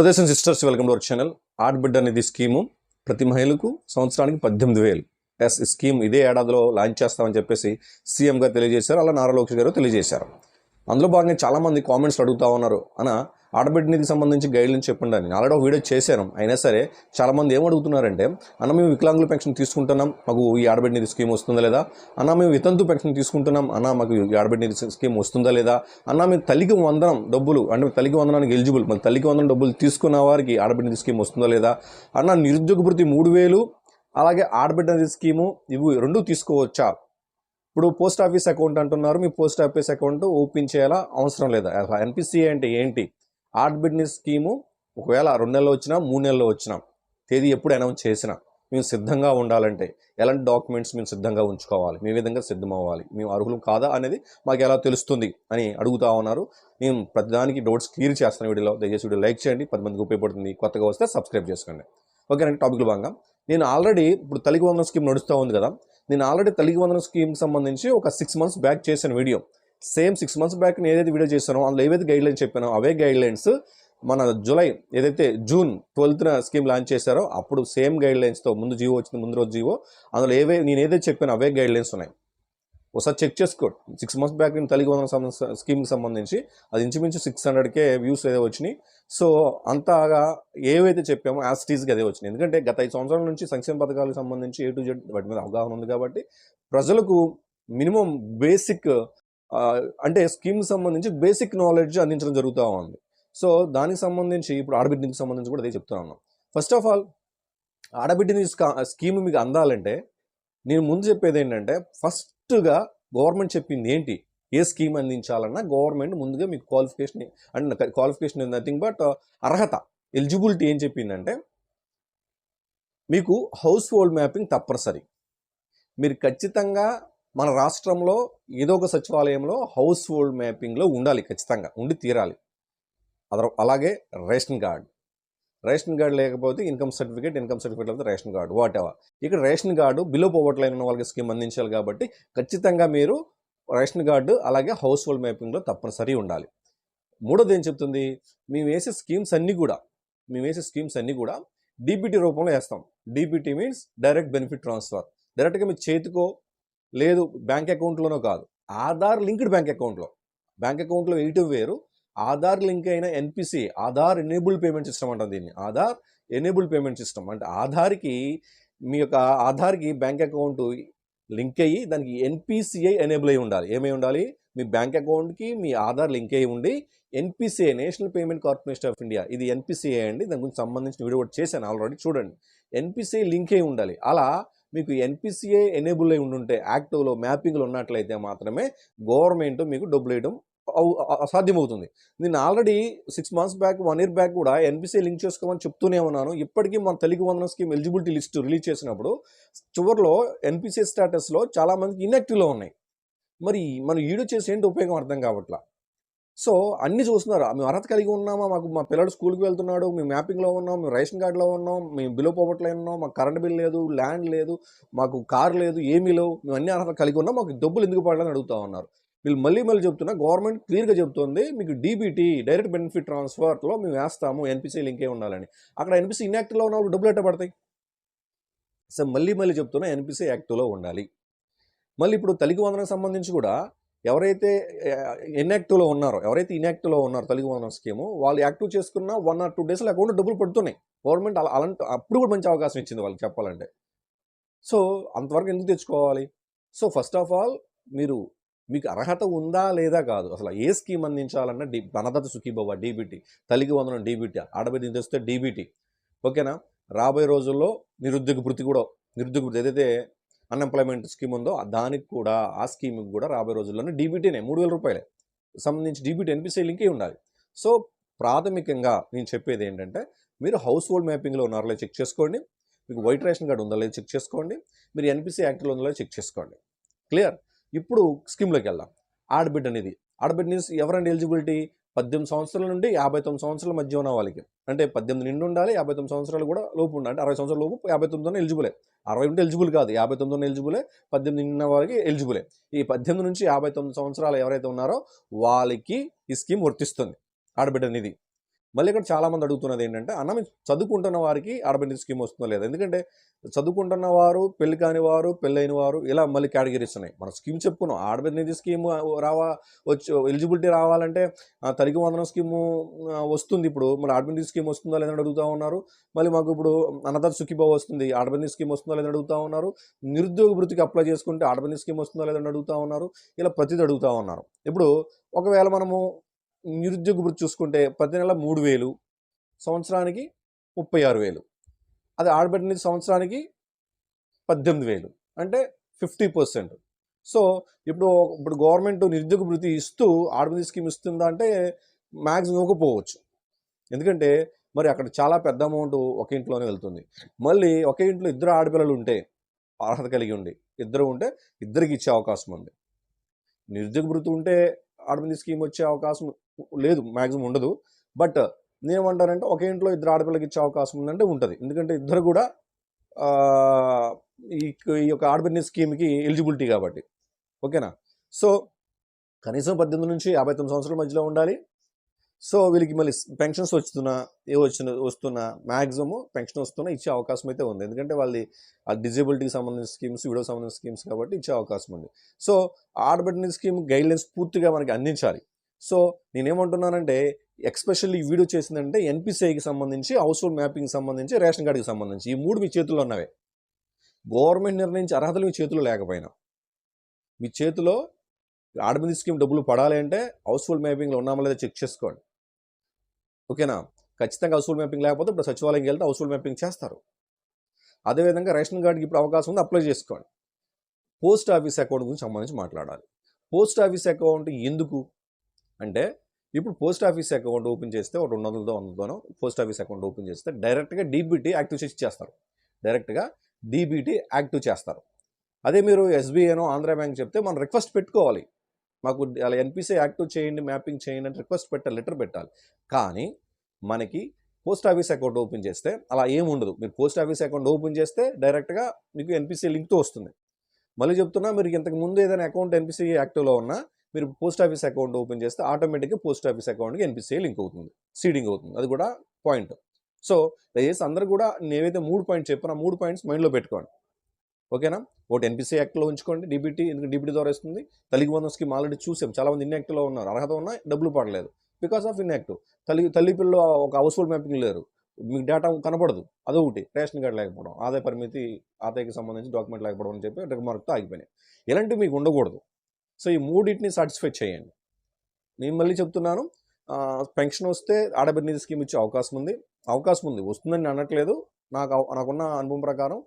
Brothers and sisters welcome to our channel. ఆడబిడ్డ అనేది scheme. ప్రతి మహిళకు సంవత్సరానికి పద్దెనిమిది వేలు. ఎస్ స్కీమ్ ఇదే ఏడాదిలో లాంచ్ చేస్తామని చెప్పేసి సీఎం గారు తెలియజేశారు. అలా నారా లోకేష్ గారు తెలియజేశారు. అందులో భాగంగా చాలామంది కామెంట్స్ అడుగుతా ఉన్నారు. అన్న ఆడబిడ్డ నిధికి సంబంధించి గైడ్లైన్స్ చెప్పండి అని. ఆల్రెడీ ఒక వీడియో చేశాను. అయినా సరే చాలామంది ఏం అడుగుతున్నారంటే అన్న మేము వికలాంగుల పెన్షన్ తీసుకుంటున్నాం. మాకు ఈ ఆడబిడ్డ నిధి స్కీమ్ వస్తుందా లేదా? అన్న మేము వితంతు పెన్షన్ తీసుకుంటున్నాం. అన్న మాకు ఈ ఆడబిడ్డ నిధి స్కీమ్ వస్తుందా లేదా? అన్న మేము తల్లికి వందనం డబ్బులు అంటే తల్లికి వందనానికి ఎలిజిబుల్ మరి తల్లికి వందనం డబ్బులు తీసుకున్న వారికి ఆడబిడ్డ నిధి స్కీమ్ వస్తుందా లేదా? అన్న నిరుద్యోగ భృతి మూడు వేలు అలాగే ఆడబిడ్డ నిధి స్కీము ఇవి రెండు తీసుకోవచ్చా? ఇప్పుడు పోస్ట్ ఆఫీస్ అకౌంట్ అంటున్నారు. మీ పోస్ట్ ఆఫీస్ అకౌంట్ ఓపెన్ చేయాలా? అవసరం లేదా? ఎన్పిసిఐ అంటే ఏంటి? ఆర్ట్ బిజినెస్ స్కీము ఒకవేళ రెండు నెలలు వచ్చినా మూడు నెలలు వచ్చినా తేదీ ఎప్పుడు అనౌన్స్ చేసినా మేము సిద్ధంగా ఉండాలంటే ఎలాంటి డాక్యుమెంట్స్ మేము సిద్ధంగా ఉంచుకోవాలి? మీ విధంగా సిద్ధం అవ్వాలి మేము అర్హులు కాదా అనేది మాకు ఎలా తెలుస్తుంది అని అడుగుతా ఉన్నారు. మేము ప్రతిదానికి డౌట్స్ క్లియర్ చేస్తాను వీడియోలో దయచేసి వీడియో లైక్ చేయండి. పది మందికి ఉపయోగపడుతుంది. కొత్తగా వస్తే సబ్స్క్రైబ్ చేసుకోండి ఓకేనండి టాపిక్లు భాగంగా. నేను ఆల్రెడీ ఇప్పుడు తల్లికి వందన స్కీమ్ నడుస్తూ ఉంది కదా. నేను ఆల్రెడీ తల్లికి వందన స్కీమ్కి సంబంధించి ఒక సిక్స్ మంత్స్ బ్యాక్ చేసిన video. Same six months back నేను ఏదైతే వీడియో చేశానో అందులో ఏవైతే గైడ్ లైన్స్ చెప్పానో అవే గైడ్ లైన్స్ మన జూలై ఏదైతే జూన్ ట్వెల్త్న స్కీమ్ లాంచ్ చేశారో అప్పుడు సేమ్ గైడ్ లైన్స్తో ముందు జీవో వచ్చింది ముందు రోజు జీవో అందులో ఏవే నేను ఏదైతే చెప్పానో అవే గైడ్ లైన్స్ ఉన్నాయి. ఒకసారి చెక్ చేసుకోండి. సిక్స్ మంత్స్ బ్యాక్ నేను తల్లికి వందల స్కీమ్కి సంబంధించి అది ఇంచుమించు సిక్స్ హండ్రెడ్కే వ్యూస్ ఏదో వచ్చినాయి. సో అంతగా ఏవైతే చెప్పామో యాజ్ టీజ్గా అదే వచ్చినాయి. ఎందుకంటే గత ఐదు సంవత్సరాల నుంచి సంక్షేమ పథకాలకు సంబంధించి ఏ టు జెడ్ వాటి మీద అవగాహన ఉంది కాబట్టి ప్రజలకు మినిమం బేసిక్ అంటే స్కీమ్కి సంబంధించి బేసిక్ నాలెడ్జ్ అందించడం జరుగుతూ ఉంది. సో దానికి సంబంధించి ఇప్పుడు ఆడబిడ్డకి సంబంధించి కూడా అదే చెప్తా ఉన్నాం. ఫస్ట్ ఆఫ్ ఆల్ ఆడబిడ్డని స్కీమ్ మీకు అందాలంటే నేను ముందు చెప్పేది ఏంటంటే ఫస్ట్ ఫస్ట్గా గవర్నమెంట్ చెప్పింది ఏంటి? ఏ స్కీమ్ అందించాలన్నా గవర్నమెంట్ ముందుగా మీకు క్వాలిఫికేషన్ అంటే క్వాలిఫికేషన్ నథింగ్ బట్ అర్హత ఎలిజిబిలిటీ ఏం చెప్పిందంటే మీకు హౌస్ హోల్డ్ మ్యాపింగ్ తప్పనిసరి. మీరు ఖచ్చితంగా మన రాష్ట్రంలో ఏదో ఒక సచివాలయంలో హౌస్ హోల్డ్ మ్యాపింగ్లో ఉండాలి ఖచ్చితంగా ఉండి తీరాలి. అదర్ అలాగే రేషన్ కార్డ్. రేషన్ కార్డు లేకపోతే ఇన్కమ్ సర్టిఫికేట్ ఇన్కమ్ సర్టిఫికేట్ లేకపోతే రేషన్ కార్డు వాట్ ఎవర్ ఇక్కడ రేషన్ కార్డు బిలో పోవట్లైన ఉన్న వాళ్ళకి స్కీమ్ అందించాలి కాబట్టి ఖచ్చితంగా మీరు రేషన్ కార్డు అలాగే హౌస్ హోల్డ్ మ్యాపింగ్లో తప్పనిసరి ఉండాలి. మూడోది ఏం చెప్తుంది? మేము వేసే స్కీమ్స్ అన్నీ కూడా మేము వేసే స్కీమ్స్ అన్నీ కూడా డీబీటీ రూపంలో వేస్తాం. DBT means direct benefit transfer డైరెక్ట్గా మీ చేతికో లేదు బ్యాంక్ అకౌంట్లోనో కాదు ఆధార్ లింక్డ్ బ్యాంక్ అకౌంట్లో బ్యాంక్ అకౌంట్లో వేయటం వేరు ఆధార్ లింక్ అయిన NPC Aadhaar enabled payment system అంటాం దీన్ని. Aadhaar enabled payment system. అంటే ఆధార్కి మీ యొక్క ఆధార్కి బ్యాంక్ అకౌంట్ లింక్ అయ్యి దానికి ఎన్పిసిఐ ఎనేబుల్ అయి ఉండాలి. ఏమై ఉండాలి? మీ బ్యాంక్ అకౌంట్కి మీ ఆధార్ లింక్ అయి ఉండి NPCI national payment corporation of India ఇది ఎన్పిసిఐ అండి. దాని గురించి సంబంధించిన వీడియో కూడా చేశాను ఆల్రెడీ చూడండి. ఎన్పిసిఐ లింక్ అయి ఉండాలి. అలా మీకు ఎన్పిసిఐ ఎనేబుల్ అయి ఉండుంటే యాక్టివ్లో మ్యాపింగ్లో ఉన్నట్లయితే మాత్రమే గవర్నమెంట్ మీకు డబ్బులు వేయడం అవు- నేను already six months back one year back కూడా ఎన్పిసిఐ లింక్ చేసుకోమని చెప్తూనే ఉన్నాను. ఇప్పటికీ మన తెలుగు వందన స్కీమ్ ఎలిజిబిలిటీ లిస్ట్ రిలీజ్ చేసినప్పుడు చివరిలో ఎన్పిసిఐ స్టేటస్లో చాలా మందికి ఇన్యాక్టివ్లో ఉన్నాయి. మరి మనం ఈడు చేసి ఏంటి ఉపయోగం అర్థం కావట్లా? సో అన్ని చూస్తున్నారు. మేము అర్హత కలిగి ఉన్నామా? మాకు మా పిల్లడు స్కూల్కి వెళ్తున్నాడు. మేము మ్యాపింగ్లో ఉన్నాం. మేము రేషన్ కార్డులో ఉన్నాం. మేము బిలో పోవట్లే ఉన్నాం. మాకు కరెంట్ బిల్ లేదు. ల్యాండ్ లేదు. మాకు కార్ లేదు. ఏమీ లేవు. మేము అన్ని అర్హత కలిగి ఉన్నాం. మాకు డబ్బులు ఎందుకు పడాలని అడుగుతా ఉన్నారు. వీళ్ళు మళ్ళీ మళ్ళీ చెప్తున్నా గవర్నమెంట్ క్లియర్గా చెప్తుంది మీకు డీబీటీ డైరెక్ట్ బెనిఫిట్ ట్రాన్స్ఫర్లో మేము వేస్తాము ఎన్పిసి లింకే ఉండాలని. అక్కడ ఎన్పిసి ఇన్యాక్టివ్లో ఉన్న వాళ్ళు డబ్బులు ఎట్ట పడతాయి? సో మళ్ళీ మళ్ళీ చెప్తున్నా ఎన్పిసి యాక్టివ్లో ఉండాలి. మళ్ళీ ఇప్పుడు తలికి వందనకు సంబంధించి కూడా ఎవరైతే ఇన్యాక్టివ్లో ఉన్నారో ఎవరైతే ఇన్యాక్టివ్లో ఉన్నారో తల్లికి వందన స్కీము వాళ్ళు యాక్టివ్ చేసుకున్న వన్ ఆర్ టూ డేస్లో అకౌంట్ డబ్బులు పడుతున్నాయి. గవర్నమెంట్ అలా అలాంటి అప్పుడు కూడా మంచి అవకాశం ఇచ్చింది వాళ్ళకి చెప్పాలంటే. సో అంతవరకు ఎందుకు తెచ్చుకోవాలి? సో ఫస్ట్ ఆఫ్ ఆల్ మీరు మీకు అర్హత ఉందా లేదా కాదు. అసలు ఏ స్కీమ్ అందించాలన్నా డి ధనదత్త సుఖీభవ డీబీటీ తల్లికి వందనం డీబీటీ ఆడబిడ్డ తెస్తే డీబీటీ. ఓకేనా? రాబోయే రోజుల్లో నిరుద్యోగ వృత్తి కూడా నిరుద్యోగ వృత్తి ఏదైతే అన్ఎంప్లాయ్మెంట్ స్కీమ్ ఉందో దానికి కూడా ఆ స్కీమ్కి కూడా రాబోయే రోజుల్లోనే డీబీటీనే మూడు వేల రూపాయలే. సంబంధించి డీబీటీ ఎన్పిసి లింకే ఉండాలి. సో ప్రాథమికంగా నేను చెప్పేది ఏంటంటే మీరు హౌస్ హోల్డ్ మ్యాపింగ్లో ఉన్నారో లేదో చెక్ చేసుకోండి. మీకు వైట్ రేషన్ కార్డు ఉందో లేదో చెక్ చేసుకోండి. మీరు ఎన్పిసి యాక్ట్లో ఉందో లేదో చెక్ చేసుకోండి. క్లియర్? ఇప్పుడు స్కీమ్లోకి వెళ్దాం. ఆడబిడ్డ అనేది ఆడబిడ్డ అనేది ఎవరండి ఎలిజిబిలిటీ? పద్దెనిమిది సంవత్సరాల నుండి యాభై తొమ్మిది సంవత్సరాల మధ్య ఉన్న వాళ్ళకి. అంటే పద్దెనిమిది నిండు ఉండాలి యాభై తొమ్మిది సంవత్సరాలు కూడా లోపు ఉండాలి. అంటే అరవై సంవత్సరాల లోపు యాభై తొమ్మిది ఎలిజిబులే. అరవై ఉంటే ఎలిజిబుల్ కాదు యాభై తొమ్మిది ఉన్న ఎలిజిబులే పద్దెనిమిది నిన్న వారికి ఎలిజిబులే. ఈ పద్దెనిమిది నుంచి యాభై తొమ్మిది సంవత్సరాలు ఎవరైతే ఉన్నారో వాళ్ళకి ఈ స్కీమ్ వర్తిస్తుంది. ఆడబిడ్డ నిధి. మళ్ళీ ఇక్కడ చాలామంది అడుగుతున్నది ఏంటంటే అన్న చదువుకుంటున్న వారికి ఆడబిడ్డ స్కీమ్ వస్తుందో లేదా? ఎందుకంటే చదువుకుంటున్న వారు పెళ్ళి కాని వారు పెళ్ళైన వారు ఇలా మళ్ళీ కేటగిరీస్ ఉన్నాయి. మనం స్కీమ్ చెప్పుకున్నాం. ఆడబిడ్డ నిధి స్కీమ్ రావా వచ్చి ఎలిజిబిలిటీ రావాలంటే తరిగి వందనం స్కీము వస్తుంది ఇప్పుడు. మళ్ళీ ఆడబిడ్డ స్కీమ్ వస్తుందా లేదని అడుగుతా ఉన్నారు. మళ్ళీ మాకు ఇప్పుడు అన్నదాత సుఖిబావు వస్తుంది. ఆడబిడ్డ స్కీమ్ వస్తుందా లేదని అడుగుతూ ఉన్నారు. నిరుద్యోగ వృత్తికి అప్లై చేసుకుంటే ఆడబిడ్డ స్కీమ్ వస్తుందా లేదని అడుగుతా ఉన్నారు. ఇలా ప్రతిదీ అడుగుతా ఉన్నారు. ఇప్పుడు ఒకవేళ మనము నిరుద్యోగ వృత్తి చూసుకుంటే ప్రతి నెల మూడు వేలు సంవత్సరానికి ముప్పై ఆరు వేలు. అది ఆడబిడ్డ సంవత్సరానికి పద్దెనిమిది వేలు అంటే ఫిఫ్టీ పర్సెంట్. సో ఇప్పుడు ఇప్పుడు గవర్నమెంట్ నిరుద్యోగ వృత్తి ఇస్తూ ఆడబిడ్డ స్కీమ్ ఇస్తుందా అంటే మ్యాక్సిమం ఇవ్వకపోవచ్చు. ఎందుకంటే మరి అక్కడ చాలా పెద్ద అమౌంట్ ఒక ఇంట్లోనే వెళ్తుంది. మళ్ళీ ఒకే ఇంట్లో ఇద్దరు ఆడపిల్లలు ఉంటే అర్హత కలిగి ఉండి ఇద్దరు ఉంటే ఇద్దరికి ఇచ్చే అవకాశం ఉంది. నిరుద్యోగ వృత్తి ఉంటే ఆడపిల్ల స్కీమ్ వచ్చే అవకాశం లేదు మ్యాక్సిమం ఉండదు. బట్ నేనేమంటానంటే ఒకే ఇంట్లో ఇద్దరు ఆడపిల్లకి ఇచ్చే అవకాశం ఉందంటే ఉంటుంది. ఎందుకంటే ఇద్దరు కూడా ఈ ఈ యొక్క ఆడపిల్ల స్కీమ్కి ఎలిజిబిలిటీ కాబట్టి. ఓకేనా? సో కనీసం పద్దెనిమిది నుంచి యాభై తొమ్మిది సంవత్సరాల మధ్యలో ఉండాలి. సో వీళ్ళకి మళ్ళీ పెన్షన్స్ వస్తున్నా ఏ వచ్చిన వస్తున్నా మ్యాక్సిమం పెన్షన్ వస్తున్నా ఇచ్చే అవకాశం అయితే ఉంది. ఎందుకంటే వాళ్ళది ఆ డిజేబిలిటీకి సంబంధించిన స్కీమ్స్ విడో సంబంధించిన స్కీమ్స్ కాబట్టి ఇచ్చే అవకాశం ఉంది. సో ఆడబిడ్డ స్కీమ్ గైడ్లైన్స్ పూర్తిగా మనకి అందించాలి. సో నేనేమంటున్నానంటే ఎక్స్పెషల్లీ వీడియో చేసిందంటే ఎన్పిసిఐకి సంబంధించి హౌస్ హోల్డ్ మ్యాపింగ్కి సంబంధించి రేషన్ కార్డుకి సంబంధించి. ఈ మూడు మీ చేతుల్లో ఉన్నవే. గవర్నమెంట్ నిర్ణయించే అర్హతలు మీ చేతిలో లేకపోయినా. మీ చేతిలో ఆడబింది స్కీమ్ డబ్బులు పడాలి అంటే హౌస్ హోల్డ్ మ్యాపింగ్లో ఉన్నామో లేదా చెక్ చేసుకోండి. ఓకేనా? ఖచ్చితంగా హౌస్ హోల్డ్ మ్యాపింగ్ లేకపోతే ఇప్పుడు సచివాలయంకి వెళ్తే హౌస్ హోల్డ్ మ్యాపింగ్ చేస్తారు. అదేవిధంగా రేషన్ కార్డుకి ఇప్పుడు అవకాశం ఉంది అప్లై చేసుకోండి. పోస్ట్ ఆఫీస్ అకౌంట్ గురించి సంబంధించి మాట్లాడాలి. పోస్ట్ ఆఫీస్ అకౌంట్ ఎందుకు? అంటే ఇప్పుడు పోస్ట్ ఆఫీస్ అకౌంట్ ఓపెన్ చేస్తే ఒక రెండు వందలతో వందలతోనో పోస్ట్ ఆఫీస్ అకౌంట్ ఓపెన్ చేస్తే డైరెక్ట్గా డీబీటీ యాక్టివ్ చేసి చేస్తారు డైరెక్ట్గా డీబీటీ యాక్టివ్ చేస్తారు. అదే మీరు ఎస్బీఐనో ఆంధ్ర బ్యాంక్ చెప్తే మనం రిక్వెస్ట్ పెట్టుకోవాలి. మాకు అలా ఎన్పిసి యాక్టివ్ చేయండి మ్యాపింగ్ చేయండి అని రిక్వెస్ట్ పెట్టాలి లెటర్ పెట్టాలి. కానీ మనకి పోస్ట్ ఆఫీస్ అకౌంట్ ఓపెన్ చేస్తే అలా ఏముండదు మీరు పోస్ట్ ఆఫీస్ అకౌంట్ ఓపెన్ చేస్తే డైరెక్ట్గా మీకు ఎన్పిసి లింక్తో వస్తుంది. మళ్ళీ చెప్తున్నా మీరు ఇంతకు ముందు ఏదైనా అకౌంట్ ఎన్పిసి యాక్టివ్లో ఉన్నా మీరు పోస్ట్ ఆఫీస్ అకౌంట్ ఓపెన్ చేస్తే ఆటోమేటిక్గా పోస్ట్ ఆఫీస్ అకౌంట్కి ఎన్పిసిఐ లింక్ అవుతుంది సీడింగ్ అవుతుంది. అది కూడా పాయింట్. సో దయచేసి అందరూ కూడా నేనైతే మూడు పాయింట్స్ చెప్పిన. మూడు పాయింట్స్ మైండ్లో పెట్టుకోండి. ఓకేనా? ఒకటి ఎన్పిసి యాక్ట్లో ఉంచుకోండి. డిబిటీ ఎందుకంటే డిబిటీ ద్వారా వస్తుంది? తల్లికి వందం స్కీమ్ ఆల్రెడీ చూసాం. చాలా మంది ఇన్యాక్టివ్లో ఉన్నారు. అర్హత ఉన్నా డబ్బులు పడలేదు. Because of inactive. తల్లి తల్లి పిల్లలు ఒక హౌస్ హోల్డ్ మ్యాపింగ్ లేరు. మీకు డేటా కనపడదు. అదొకటి. రేషన్ కార్డు లేకపోవడం ఆదాయ పరిమితి ఆదాయకి సంబంధించి డాక్యుమెంట్ లేకపోవడం అని చెప్పి రిమార్క్తో ఆగిపోయినాయి. ఇలాంటివి మీకు ఉండకూడదు. సో ఈ మూడింటిని సాటిస్ఫై చేయండి. నేను మళ్ళీ చెప్తున్నాను పెన్షన్ వస్తే ఆడబిడ్డ నిధి స్కీమ్ ఇచ్చే అవకాశం ఉంది. అవకాశం ఉంది. వస్తుందని నేను అనట్లేదు. నాకు నాకున్న అనుభవం ప్రకారం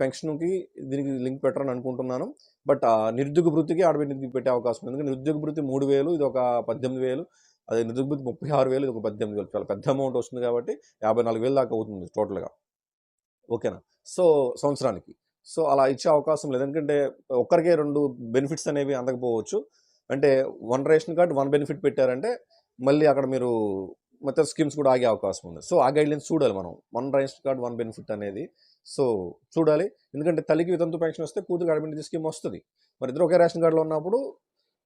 పెన్షన్కి దీనికి లింక్ పెట్టరని అనుకుంటున్నాను. బట్ ఆ నిరుద్యోగ వృత్తికి ఆడబిడ్డ నిధికి పెట్టే అవకాశం ఉంది. ఎందుకంటే నిరుద్యోగ వృత్తి మూడు వేలు ఇది ఒక పద్దెనిమిది వేలు. అదే నిరుద్యోగ వృత్తి ముప్పై ఆరు వేలు ఇది ఒక పద్దెనిమిది వేలు. చాలా పెద్ద అమౌంట్ వస్తుంది కాబట్టి యాభై నాలుగు వేలు దాకా అవుతుంది టోటల్గా. ఓకేనా? సో సంవత్సరానికి. సో అలా ఇచ్చే అవకాశం లేదు. ఎందుకంటే ఒక్కరికే రెండు బెనిఫిట్స్ అనేవి అందకపోవచ్చు. అంటే one ration card one benefit పెట్టారంటే మళ్ళీ అక్కడ మీరు మొత్తం స్కీమ్స్ కూడా ఆగే అవకాశం ఉంది. సో ఆ గైడ్లైన్స్ చూడాలి మనం. One ration card one benefit అనేది. సో చూడాలి. ఎందుకంటే తల్లికి వితంతు పెన్షన్ వస్తే కూతురు అడ్మిటీ స్కీమ్ వస్తుంది. మరి ఇద్దరు ఒకే రేషన్ కార్డులో ఉన్నప్పుడు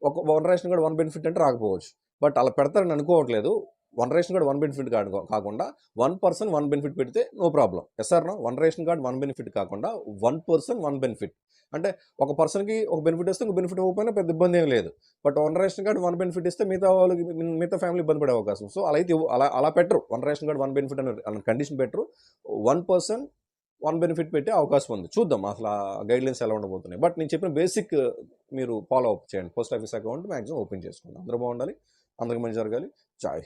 ఒక one ration card one benefit అంటే రాకపోవచ్చు. బట్ అలా పెడతారని అనుకోవట్లేదు. One ration card one benefit card కాకుండా వన్ పర్సన్ వన్ బెనిఫిట్ పెడితే no problem. Yes one ration card one benefit కాకుండా వన్ పర్సన్ వన్ బెనిఫిట్. అంటే ఒక పర్సన్కి ఒక బెనిఫిట్ వస్తే ఇంకో బెనిఫిట్ ఇవ్వకపోయినా పెద్ద ఇబ్బంది ఏం లేదు. But one ration card one benefit ఇస్తే మిగతా వాళ్ళకి మిగతా ఫ్యామిలీ ఇబ్బంది పడే అవకాశం. సో అలా అయితే అలా అలా పెట్టరు. One ration card one benefit అని కండిషన్ పెట్టరు. వన్ పర్సన్ వన్ బెనిఫిట్ పెట్టే అవకాశం ఉంది. చూద్దాం అసలు గైడ్లైన్స్ ఎలా ఉండబోతున్నాయి. బట్ నేను చెప్పిన బేసిక్ మీరు ఫాలో అప్ చేయండి. Post office account maximum open చేసుకోండి అందరూ బాగుండాలి. అందరికి మంచి జరగాలి. జాయ్ హింద్.